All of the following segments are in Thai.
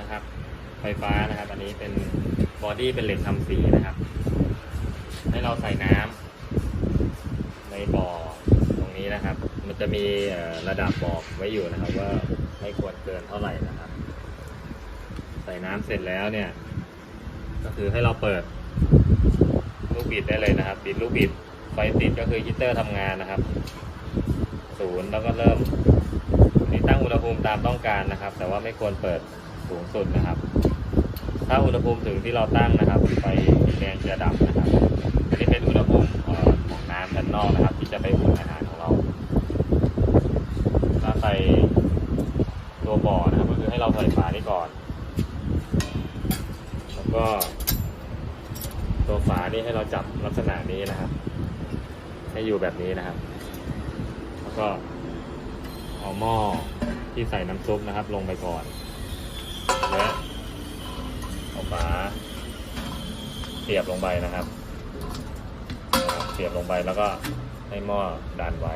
นะครับ ไฟฟ้านะครับ อันนี้เป็นบอดี้เป็นเหล็กทำสีนะครับ ให้เราใส่น้ำในบ่อตรงนี้นะครับ มันจะมีระดับบอกไว้อยู่นะครับ ว่าไม่ควรเกินเท่าไหร่นะครับ ใส่น้ำเสร็จแล้วเนี่ย ก็คือให้เราเปิดลูกบิดได้เลยนะครับบิดลูกบิดไฟติดก็คือฮีเตอร์ทำงานนะครับศูนย์แล้วก็เริ่มนี่ตั้งอุณหภูมิตามต้องการนะครับ แต่ว่าไม่ควรเปิด สูงสุดนะครับ ถ้าอุณหภูมิถึงที่เราตั้งนะครับไฟแดงจะดับนะครับอันนี้เป็นอุณหภูมิของน้ำด้านนอกนะครับ ที่จะไปอุ่นอาหารของเราถ้าใส่ตัวบ่อนะครับ ก็คือให้เราใส่ฝานี่ก่อน แล้วก็ ตัวฝานี่ให้เราจับลักษณะนี้นะครับ ให้อยู่แบบนี้นะครับ แล้วก็เอาหม้อที่ใส่น้ำซุปนะครับ ลงไปก่อน และเอาฝาเสียบลงไปนะครับนะครับ เสียบลงไปแล้วก็ให้หม้อดันไว้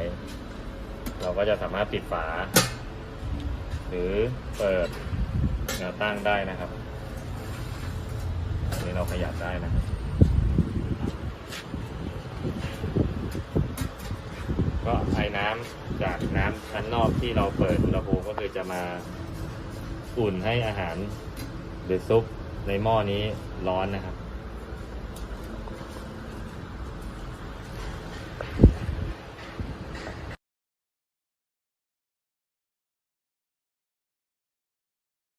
เราก็จะสามารถปิดฝา หรือเปิดแนวตั้งได้นะครับอันนี้เราขยับได้นะครับก็ไอ้น้ำจากน้ำชั้นนอกที่เราเปิดอุณหภูมิก็คือจะมา อุ่นให้อาหารหรือซุปในหม้อนี้ร้อนนะครับ